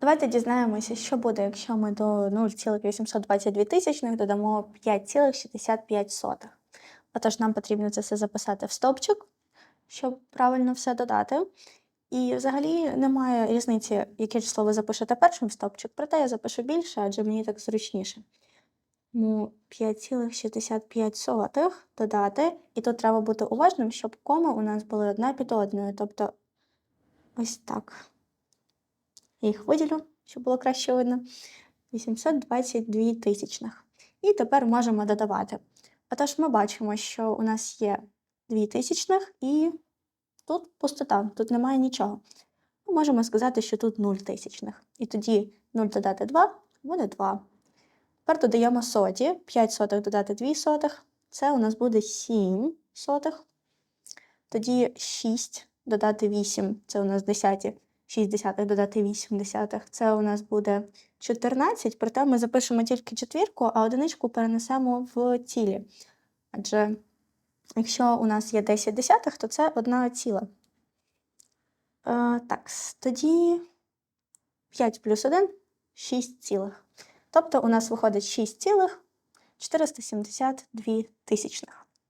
Давайте дізнаємося, що буде, якщо ми до 0,822 тисячних додамо 5,65. Отож, нам потрібно це все записати в стовпчик, щоб правильно все додати. І взагалі немає різниці, яке число ви запишете першим в стовпчик, проте я запишу більше, адже мені так зручніше. Тому 5,65 додати. І тут треба бути уважним, щоб коми у нас були одна під одною. Тобто ось так. Я їх виділю, щоб було краще видно. 822 тисячних. І тепер можемо додавати. Отож, ми бачимо, що у нас є 2 тисячних і тут пустота, тут немає нічого. Ми можемо сказати, що тут 0 тисячних. І тоді 0 додати 2 буде 2. Тепер додаємо соті. 5 сотих додати 2 сотих. Це у нас буде 7 сотих. Тоді 6 додати 8, це у нас десяті. 6 десятих додати 8 десятих. Це у нас буде 14, проте ми запишемо тільки четвірку, а одиничку перенесемо в цілі. Адже якщо у нас є 10 десятих, то це одна ціла. Е, так, тоді 5 плюс 1 6 цілих. Тобто у нас виходить 6 цілих 472 тисячних.